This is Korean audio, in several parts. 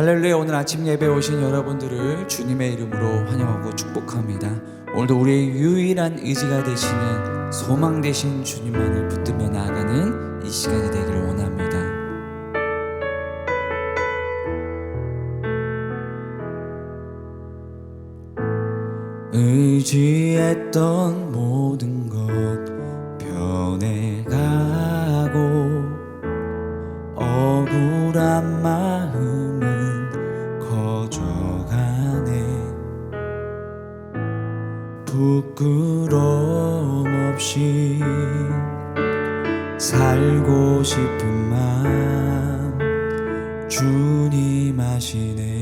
할렐루야 오늘 아침 예배 오신 여러분들을 주님의 이름으로 환영하고 축복합니다. 오늘도 우리의 유일한 의지가 되시는 소망 되신 주님만을 붙들며 나아가는 이 시간이 되기를 원합니다. 의지했던 모든 주님 아시네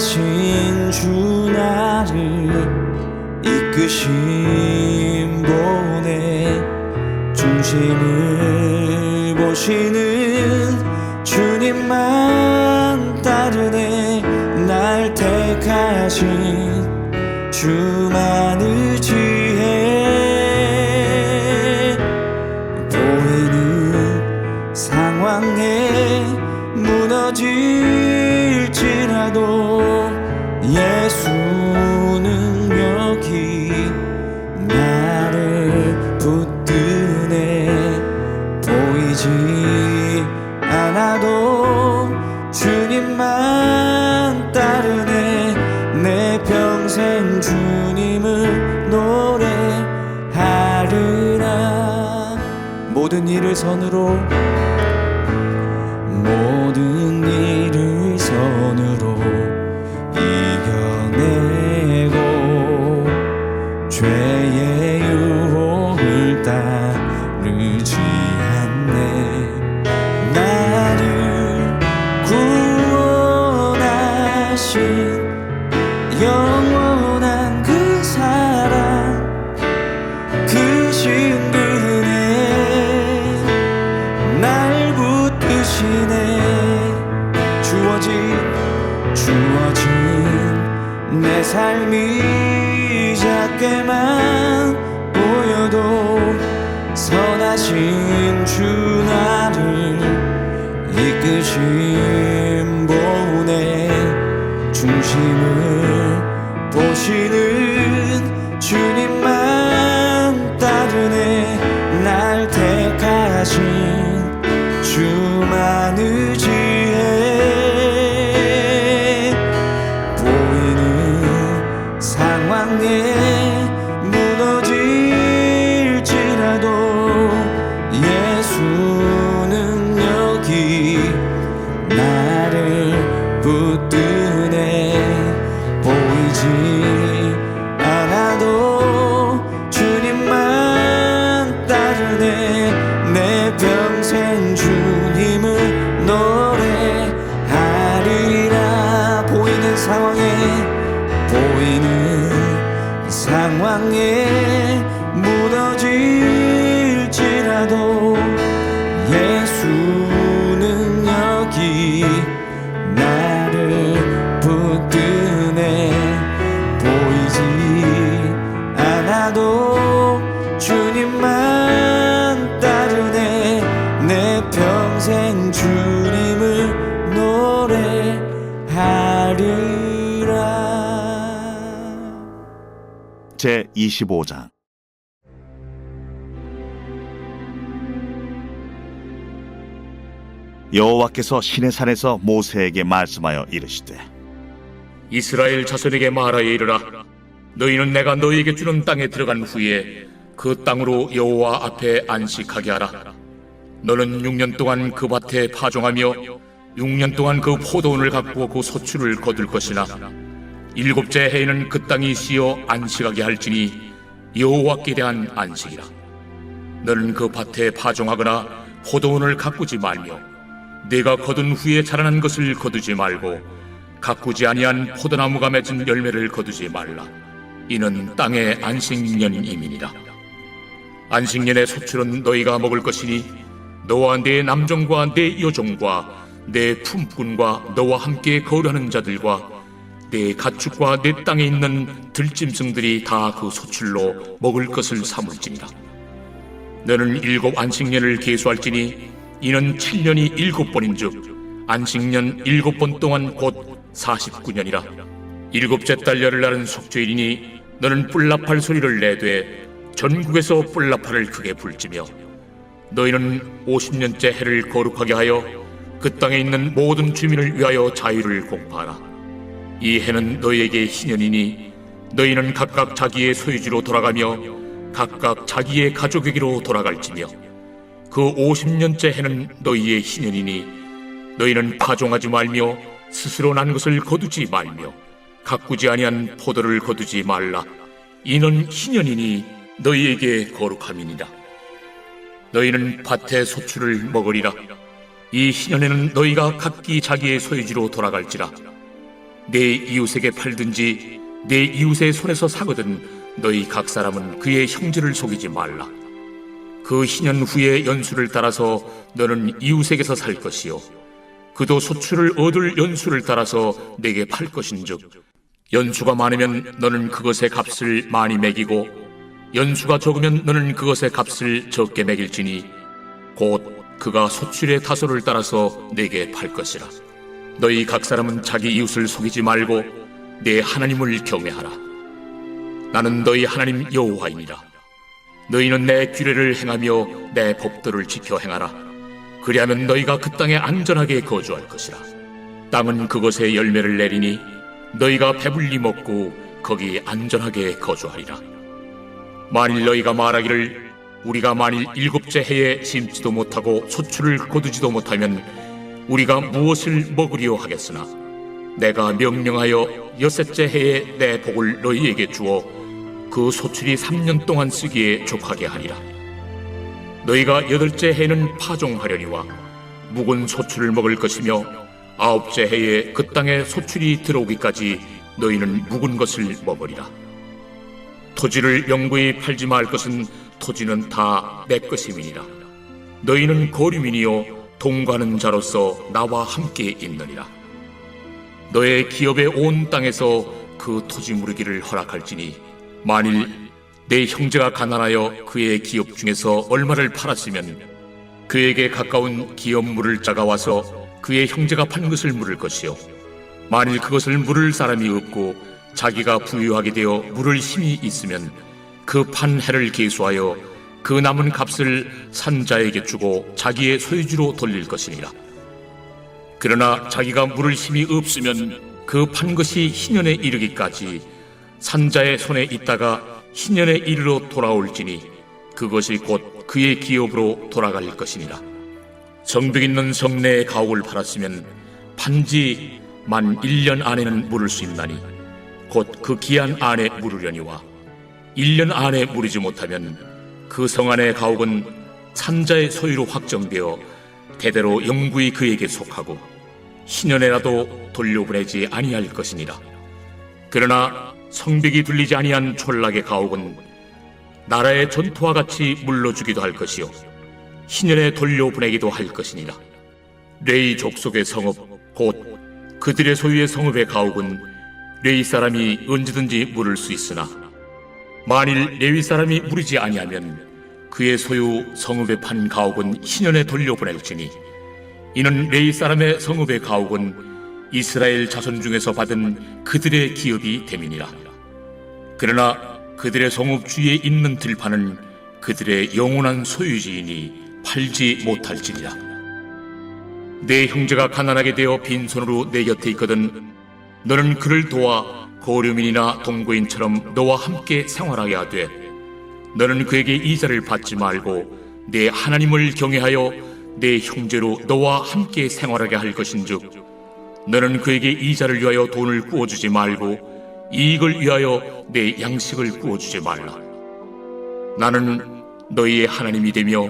선하신 주 나를 이끄신 보내 중심을 보시는 보이지 않아도 주님만 따르네. 내 평생 주님을 노래하리라. 모든 일을 선으로 삶이 작게만 보여도 선하신 제 25장. 여호와께서 시내 산에서 모세에게 말씀하여 이르시되 이스라엘 자손에게 말하여 이르라. 너희는 내가 너희에게 주는 땅에 들어간 후에 그 땅으로 여호와 앞에 안식하게 하라. 너는 6년 동안 그 밭에 파종하며 6년 동안 그 포도원을 갖고 그 소출을 거둘 것이나 일곱째 해에는 그 땅이 쉬어 안식하게 할지니 여호와께 대한 안식이라. 너는 그 밭에 파종하거나 포도원을 가꾸지 말며 내가 거둔 후에 자라난 것을 거두지 말고 가꾸지 아니한 포도나무가 맺은 열매를 거두지 말라. 이는 땅의 안식년임이니라. 안식년의 소출은 너희가 먹을 것이니 너와 내 남종과 내 여종과 내 품꾼과 너와 함께 거류하는 자들과 내 가축과 내 땅에 있는 들짐승들이 다 그 소출로 먹을 것을 삼을지니라 너는 일곱 안식년을 계수할지니 이는 7년이 일곱 번인즉 안식년 일곱 번 동안 곧 49년이라. 일곱째 달 열흘날은 속죄일이니 너는 뿔나팔 소리를 내되 전국에서 뿔나팔을 크게 불지며 너희는 50년째 해를 거룩하게 하여 그 땅에 있는 모든 주민을 위하여 자유를 공포하라 이 해는 너희에게 희년이니 너희는 각각 자기의 소유지로 돌아가며 각각 자기의 가족에게로 돌아갈지며 그 50년째 해는 너희의 희년이니 너희는 파종하지 말며 스스로 난 것을 거두지 말며 가꾸지 아니한 포도를 거두지 말라. 이는 희년이니 너희에게 거룩함이니라. 너희는 밭의 소출을 먹으리라. 이 희년에는 너희가 각기 자기의 소유지로 돌아갈지라 내 이웃에게 팔든지 내 이웃의 손에서 사거든 너희 각 사람은 그의 형제를 속이지 말라. 그 희년 후에 연수를 따라서 너는 이웃에게서 살 것이요. 그도 소출을 얻을 연수를 따라서 내게 팔 것인즉 연수가 많으면 너는 그것의 값을 많이 매기고 연수가 적으면 너는 그것의 값을 적게 매길지니 곧 그가 소출의 다소를 따라서 내게 팔 것이라 너희 각 사람은 자기 이웃을 속이지 말고 내 하나님을 경외하라. 나는 너희 하나님 여호와이니라. 너희는 내 규례를 행하며 내 법도를 지켜 행하라. 그리하면 너희가 그 땅에 안전하게 거주할 것이라. 땅은 그것에 열매를 내리니 너희가 배불리 먹고 거기 안전하게 거주하리라. 만일 너희가 말하기를 우리가 만일 일곱째 해에 심지도 못하고 소출을 거두지도 못하면 우리가 무엇을 먹으리요 하겠으나? 내가 명령하여 여섯째 해에 내 복을 너희에게 주어 그 소출이 3년 동안 쓰기에 족하게 하리라. 너희가 여덟째 해는 파종하려니와 묵은 소출을 먹을 것이며 아홉째 해에 그 땅에 소출이 들어오기까지 너희는 묵은 것을 먹으리라. 토지를 영구히 팔지 말 것은 토지는 다 내 것임이니라. 너희는 거류민이요 동가는 자로서 나와 함께 있느니라. 너의 기업의 온 땅에서 그 토지 무르기를 허락할지니 만일 내 형제가 가난하여 그의 기업 중에서 얼마를 팔았으면 그에게 가까운 기업 물을 자가 와서 그의 형제가 판 것을 물을 것이요 만일 그것을 물을 사람이 없고 자기가 부유하게 되어 물을 힘이 있으면 그 판 해를 계수하여 그 남은 값을 산 자에게 주고 자기의 소유주로 돌릴 것이니라. 그러나 자기가 물을 힘이 없으면 그 판 것이 희년에 이르기까지 산 자의 손에 있다가 희년에 이르러 돌아올지니 그것이 곧 그의 기업으로 돌아갈 것이니라. 성벽 있는 성내의 가옥을 팔았으면 판지 만 1년 안에는 물을 수 있나니 곧 그 기한 안에 물으려니와 1년 안에 물이지 못하면 그 성 안의 가옥은 산자의 소유로 확정되어 대대로 영구히 그에게 속하고 희년에라도 돌려보내지 아니할 것이니라. 그러나 성벽이 둘리지 아니한 촌락의 가옥은 나라의 전투와 같이 물러주기도 할 것이요 희년에 돌려보내기도 할 것이니라. 레이 족속의 성읍 곧 그들의 소유의 성읍의 가옥은 레이 사람이 언제든지 물을 수 있으나 만일 레위 사람이 물이지 아니하면 그의 소유 성읍에 판 가옥은 희년에 돌려보낼지니 이는 레위 사람의 성읍의 가옥은 이스라엘 자손 중에서 받은 그들의 기업이 됨이니라. 그러나 그들의 성읍 주위에 있는 들판은 그들의 영원한 소유지이니 팔지 못할지니라. 내 형제가 가난하게 되어 빈손으로 내 곁에 있거든 너는 그를 도와 고려민이나 동거인처럼 너와 함께 생활하게 하되 너는 그에게 이자를 받지 말고 내 하나님을 경외하여 내 형제로 너와 함께 생활하게 할 것인즉 너는 그에게 이자를 위하여 돈을 구워주지 말고 이익을 위하여 내 양식을 구워주지 말라. 나는 너희의 하나님이 되며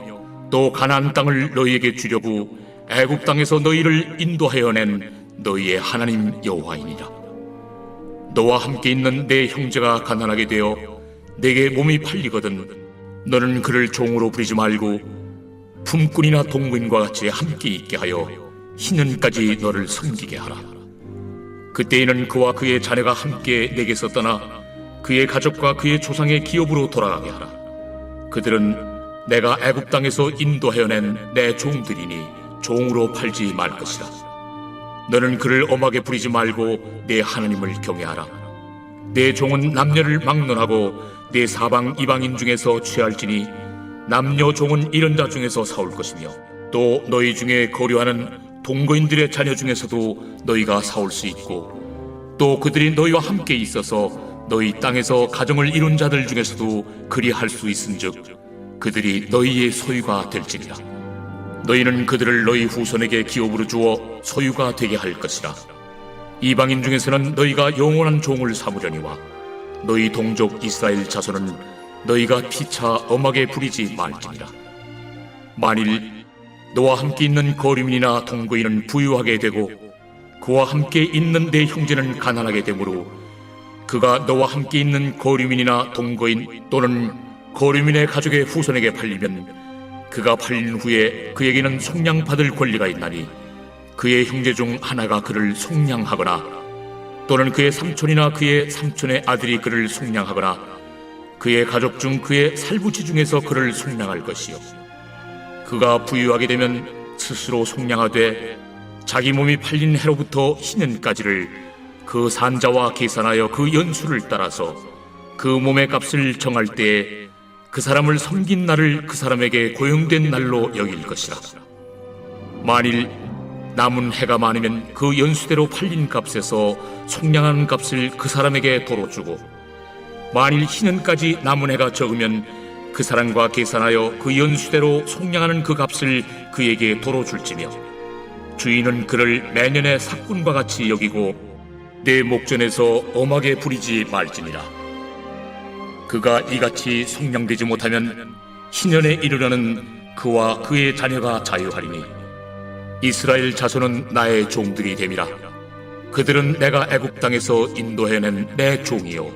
또 가나안 땅을 너희에게 주려고 애굽 땅에서 너희를 인도하여 낸 너희의 하나님 여호와이니라. 너와 함께 있는 내 형제가 가난하게 되어 내게 몸이 팔리거든 너는 그를 종으로 부리지 말고 품꾼이나 동무인과 같이 함께 있게 하여 희년까지 너를 섬기게 하라. 그때에는 그와 그의 자녀가 함께 내게서 떠나 그의 가족과 그의 조상의 기업으로 돌아가게 하라. 그들은 내가 애굽 땅에서 인도하여 낸 내 종들이니 종으로 팔지 말 것이다. 너는 그를 엄하게 부리지 말고 내 하나님을 경외하라. 내 종은 남녀를 막론하고 내 사방 이방인 중에서 취할지니 남녀 종은 이런 자 중에서 사올 것이며 또 너희 중에 거류하는 동거인들의 자녀 중에서도 너희가 사올 수 있고 또 그들이 너희와 함께 있어서 너희 땅에서 가정을 이룬 자들 중에서도 그리할 수 있은즉 그들이 너희의 소유가 될지니라 너희는 그들을 너희 후손에게 기업으로 주어 소유가 되게 할 것이라 이방인 중에서는 너희가 영원한 종을 삼으려니와 너희 동족 이스라엘 자손은 너희가 피차 엄하게 부리지 말지니라. 만일 너와 함께 있는 거류민이나 동거인은 부유하게 되고 그와 함께 있는 내 형제는 가난하게 되므로 그가 너와 함께 있는 거류민이나 동거인 또는 거류민의 가족의 후손에게 팔리면 그가 팔린 후에 그에게는 속량받을 권리가 있나니 그의 형제 중 하나가 그를 속량하거나 또는 그의 삼촌이나 그의 삼촌의 아들이 그를 속량하거나 그의 가족 중 그의 살부치 중에서 그를 속량할 것이요. 그가 부유하게 되면 스스로 속량하되 자기 몸이 팔린 해로부터 희년까지를 그 산자와 계산하여 그 연수를 따라서 그 몸의 값을 정할 때에 그 사람을 섬긴 날을 그 사람에게 고용된 날로 여길 것이라. 만일 남은 해가 많으면 그 연수대로 팔린 값에서 속량한 값을 그 사람에게 도로 주고 만일 희년까지 남은 해가 적으면 그 사람과 계산하여 그 연수대로 속량하는 그 값을 그에게 도로 줄지며 주인은 그를 매년의 삭군과 같이 여기고 내 목전에서 엄하게 부리지 말지니라 그가 이같이 속량되지 못하면 희년에 이르려는 그와 그의 자녀가 자유하리니 이스라엘 자손은 나의 종들이 됨이라. 그들은 내가 애굽 땅에서 인도해낸 내 종이요.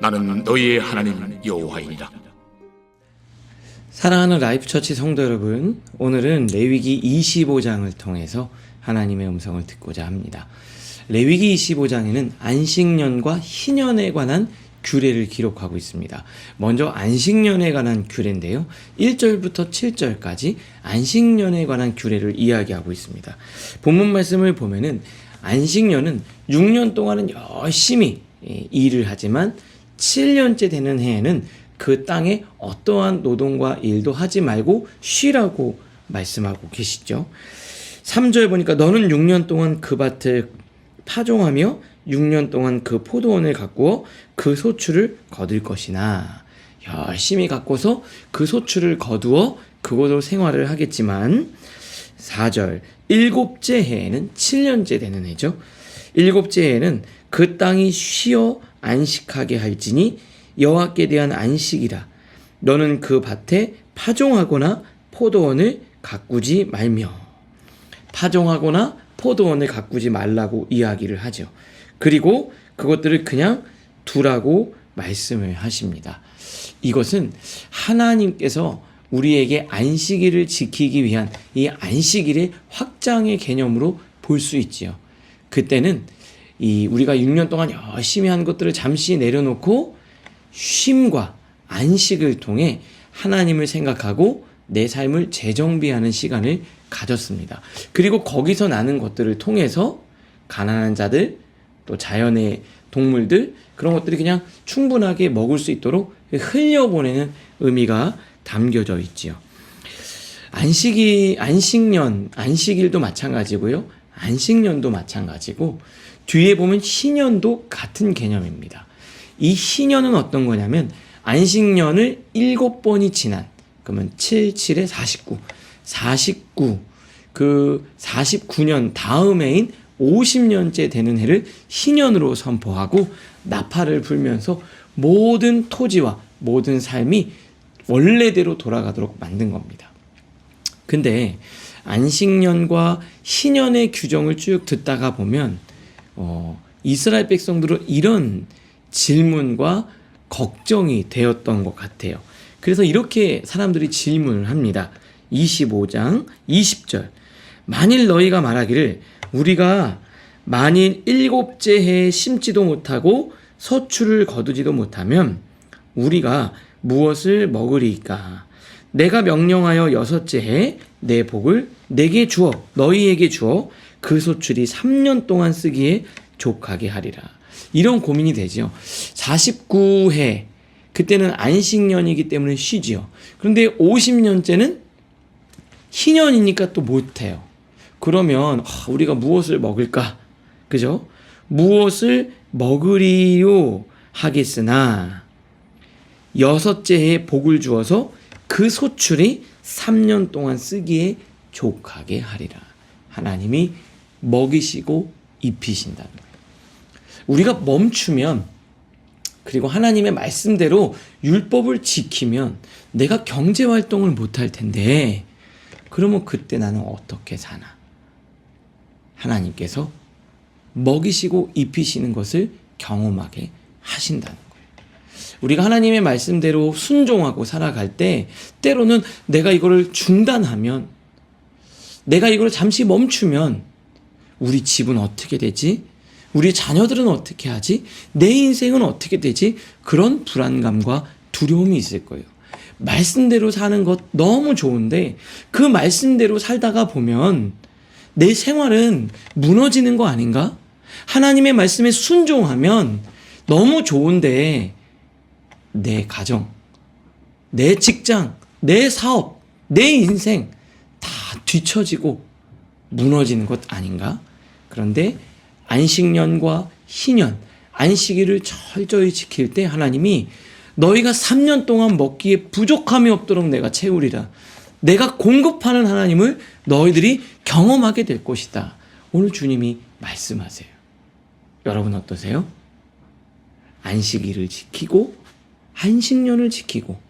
나는 너희의 하나님 여호와이니라. 사랑하는 라이프처치 성도 여러분, 오늘은 레위기 25장을 통해서 하나님의 음성을 듣고자 합니다. 레위기 25장에는 안식년과 희년에 관한 규례를 기록하고 있습니다. 먼저 안식년에 관한 규례인데요. 1절부터 7절까지 안식년에 관한 규례를 이야기하고 있습니다. 본문 말씀을 보면은 안식년은 6년 동안은 열심히 예, 일을 하지만 7년째 되는 해에는 그 땅에 어떠한 노동과 일도 하지 말고 쉬라고 말씀하고 계시죠. 3절 보니까 너는 6년 동안 그 밭을 파종하며 6년 동안 그 포도원을 가꾸어 그 소출을 거둘 것이나 열심히 가꿔서 그 소출을 거두어 그곳으로 생활을 하겠지만 4절 일곱째 해에는 7년째 되는 해죠. 일곱째 해에는 그 땅이 쉬어 안식하게 할지니 여호와께 대한 안식이라 너는 그 밭에 파종하거나 포도원을 가꾸지 말며 파종하거나 포도원을 가꾸지 말라고 이야기를 하죠. 그리고 그것들을 그냥 두라고 말씀을 하십니다. 이것은 하나님께서 우리에게 안식일을 지키기 위한 이 안식일의 확장의 개념으로 볼 수 있지요. 그때는 이 우리가 6년 동안 열심히 한 것들을 잠시 내려놓고 쉼과 안식을 통해 하나님을 생각하고 내 삶을 재정비하는 시간을 가졌습니다. 그리고 거기서 나는 것들을 통해서 가난한 자들, 또 자연의 동물들, 그런 것들이 그냥 충분하게 먹을 수 있도록 흘려보내는 의미가 담겨져 있지요. 안식이, 안식년, 안식일도 마찬가지고요. 안식년도 마찬가지고, 뒤에 보면 희년도 같은 개념입니다. 이 희년은 어떤 거냐면, 안식년을 일곱 번이 지난, 그러면 7, 7에 49. 49, 그 49년 다음 해인 50년째 되는 해를 희년으로 선포하고 나팔을 불면서 모든 토지와 모든 삶이 원래대로 돌아가도록 만든 겁니다. 근데 안식년과 희년의 규정을 쭉 듣다가 보면 어, 이스라엘 백성들은 이런 질문과 걱정이 되었던 것 같아요. 그래서 이렇게 사람들이 질문을 합니다. 25장 20절. 만일 너희가 말하기를 우리가 만일 일곱째 해에 심지도 못하고 서출을 거두지도 못하면 우리가 무엇을 먹으리까? 내가 명령하여 여섯째 해에 내 복을 내게 주어 너희에게 주어 그 소출이 3년 동안 쓰기에 족하게 하리라. 이런 고민이 되지요. 49해 그때는 안식년이기 때문에 쉬지요. 그런데 50년째는 희년이니까 또 못해요. 그러면 아, 우리가 무엇을 먹을까? 그죠? 무엇을 먹으리요 하겠으나 여섯째 해에 복을 주어서 그 소출이 3년 동안 쓰기에 족하게 하리라. 하나님이 먹이시고 입히신다는 거예요. 우리가 멈추면 그리고 하나님의 말씀대로 율법을 지키면 내가 경제 활동을 못할 텐데 그러면 그때 나는 어떻게 사나? 하나님께서 먹이시고 입히시는 것을 경험하게 하신다는 거예요. 우리가 하나님의 말씀대로 순종하고 살아갈 때 때로는 내가 이거를 중단하면 내가 이걸 잠시 멈추면 우리 집은 어떻게 되지? 우리 자녀들은 어떻게 하지? 내 인생은 어떻게 되지? 그런 불안감과 두려움이 있을 거예요. 말씀대로 사는 것 너무 좋은데 그 말씀대로 살다가 보면 내 생활은 무너지는 거 아닌가? 하나님의 말씀에 순종하면 너무 좋은데 내 가정, 내 직장, 내 사업, 내 인생 다 뒤처지고 무너지는 것 아닌가? 그런데 안식년과 희년, 안식일을 철저히 지킬 때 하나님이 너희가 3년 동안 먹기에 부족함이 없도록 내가 채우리라. 내가 공급하는 하나님을 너희들이 경험하게 될 것이다. 오늘 주님이 말씀하세요. 여러분 어떠세요? 안식일을 지키고 안식년을 지키고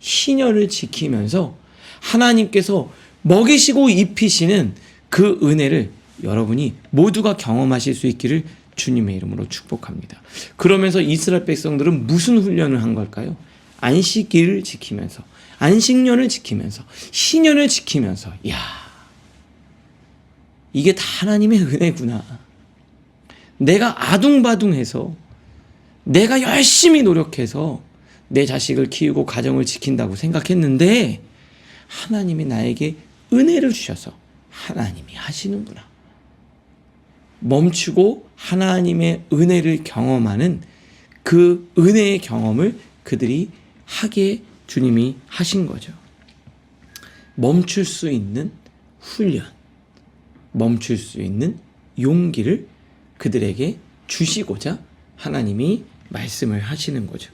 희년을 지키면서 하나님께서 먹이시고 입히시는 그 은혜를 여러분이 모두가 경험하실 수 있기를 주님의 이름으로 축복합니다. 그러면서 이스라엘 백성들은 무슨 훈련을 한 걸까요? 안식일을 지키면서 안식년을 지키면서 희년을 지키면서 야 이게 다 하나님의 은혜구나. 내가 아둥바둥해서 내가 열심히 노력해서 내 자식을 키우고 가정을 지킨다고 생각했는데 하나님이 나에게 은혜를 주셔서 하나님이 하시는구나. 멈추고 하나님의 은혜를 경험하는 그 은혜의 경험을 그들이 하게 주님이 하신 거죠. 멈출 수 있는 훈련, 멈출 수 있는 용기를 그들에게 주시고자 하나님이 말씀을 하시는 거죠.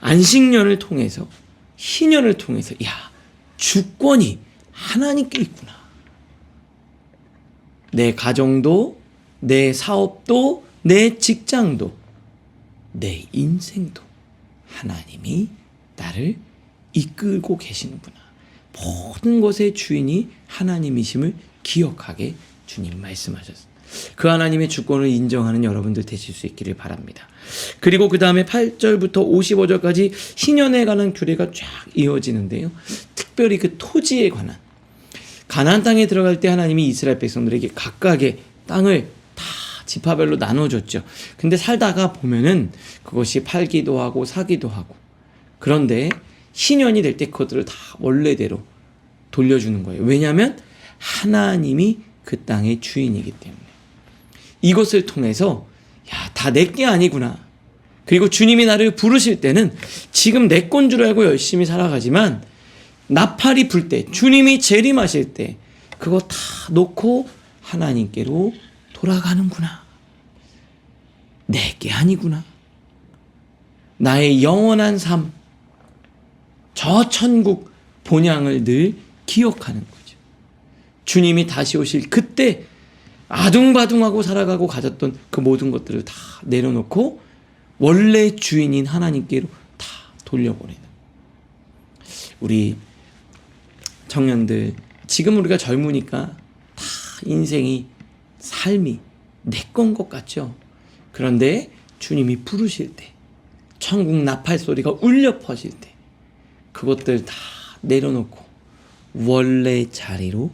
안식년을 통해서, 희년을 통해서, 야, 주권이 하나님께 있구나. 내 가정도, 내 사업도, 내 직장도, 내 인생도 하나님이 나를 이끌고 계시는구나. 모든 것의 주인이 하나님이심을 기억하게 주님 말씀하셨습니다. 그 하나님의 주권을 인정하는 여러분들 되실 수 있기를 바랍니다. 그리고 그 다음에 8절부터 55절까지 희년에 관한 규례가 쫙 이어지는데요. 특별히 그 토지에 관한 가나안 땅에 들어갈 때 하나님이 이스라엘 백성들에게 각각의 땅을 다 지파별로 나눠줬죠. 근데 살다가 보면은 그것이 팔기도 하고 사기도 하고 그런데 신년이 될 때 그것들을 다 원래대로 돌려주는 거예요. 왜냐하면 하나님이 그 땅의 주인이기 때문에 이것을 통해서 야, 다 내게 아니구나. 그리고 주님이 나를 부르실 때는 지금 내 건 줄 알고 열심히 살아가지만 나팔이 불 때, 주님이 재림하실 때 그거 다 놓고 하나님께로 돌아가는구나. 내게 아니구나. 나의 영원한 삶, 저 천국 본향을 늘 기억하는 거죠. 주님이 다시 오실 그때 아둥바둥하고 살아가고 가졌던 그 모든 것들을 다 내려놓고 원래 주인인 하나님께로 다 돌려보내는 우리 청년들 지금 우리가 젊으니까 다 인생이 삶이 내 건 것 같죠. 그런데 주님이 부르실 때 천국 나팔 소리가 울려 퍼질 때 그것들 다 내려놓고 원래 자리로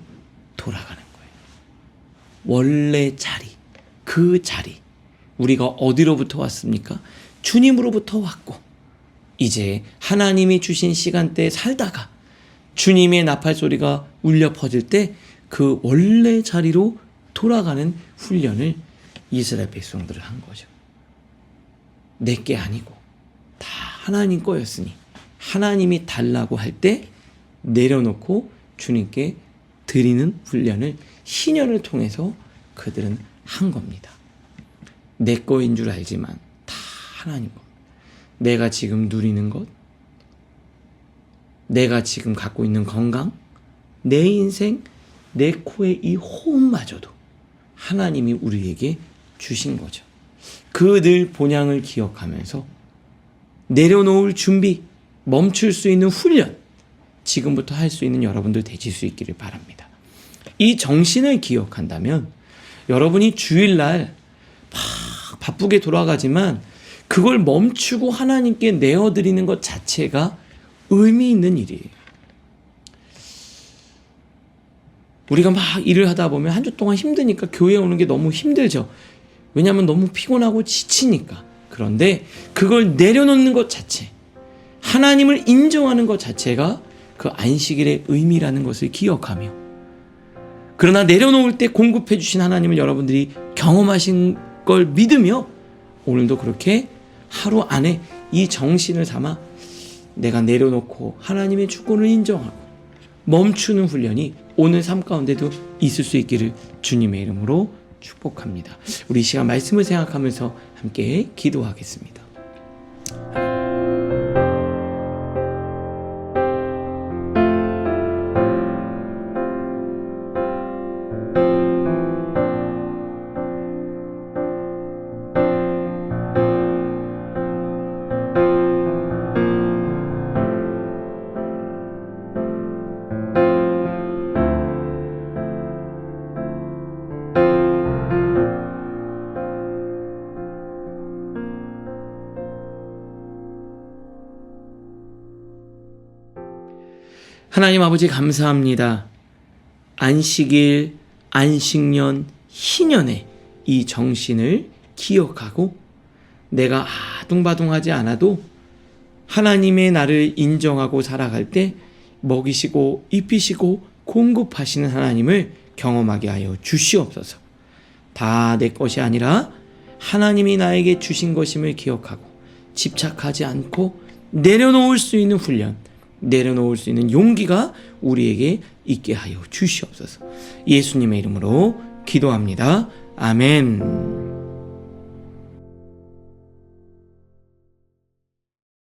돌아가는 거예요. 원래 자리, 그 자리. 우리가 어디로부터 왔습니까? 주님으로부터 왔고, 이제 하나님이 주신 시간대에 살다가 주님의 나팔 소리가 울려 퍼질 때 그 원래 자리로 돌아가는 훈련을 이스라엘 백성들을 한 거죠. 내게 아니고 다 하나님 거였으니 하나님이 달라고 할 때 내려놓고 주님께 드리는 훈련을 신년을 통해서 그들은 한 겁니다. 내 거인 줄 알지만 다 하나님 것. 내가 지금 누리는 것, 내가 지금 갖고 있는 건강, 내 인생, 내 코의 이 호흡마저도 하나님이 우리에게 주신 거죠. 그늘 본향을 기억하면서 내려놓을 준비, 멈출 수 있는 훈련, 지금부터 할 수 있는 여러분들 되실 수 있기를 바랍니다. 이 정신을 기억한다면 여러분이 주일날 막 바쁘게 돌아가지만 그걸 멈추고 하나님께 내어드리는 것 자체가 의미 있는 일이에요. 우리가 막 일을 하다 보면 한 주 동안 힘드니까 교회 오는 게 너무 힘들죠. 왜냐하면 너무 피곤하고 지치니까. 그런데 그걸 내려놓는 것 자체, 하나님을 인정하는 것 자체가 그 안식일의 의미라는 것을 기억하며, 그러나 내려놓을 때 공급해 주신 하나님을 여러분들이 경험하신 걸 믿으며, 오늘도 그렇게 하루 안에 이 정신을 삼아 내가 내려놓고 하나님의 주권을 인정하고 멈추는 훈련이 오늘 삶 가운데도 있을 수 있기를 주님의 이름으로 축복합니다. 우리 이 시간 말씀을 생각하면서 함께 기도하겠습니다. 하나님 아버지 감사합니다. 안식일, 안식년, 희년의 이 정신을 기억하고 내가 아둥바둥하지 않아도 하나님의 나를 인정하고 살아갈 때 먹이시고 입히시고 공급하시는 하나님을 경험하게 하여 주시옵소서. 다 내 것이 아니라 하나님이 나에게 주신 것임을 기억하고 집착하지 않고 내려놓을 수 있는 훈련, 내려놓을 수 있는 용기가 우리에게 있게 하여 주시옵소서. 예수님의 이름으로 기도합니다. 아멘.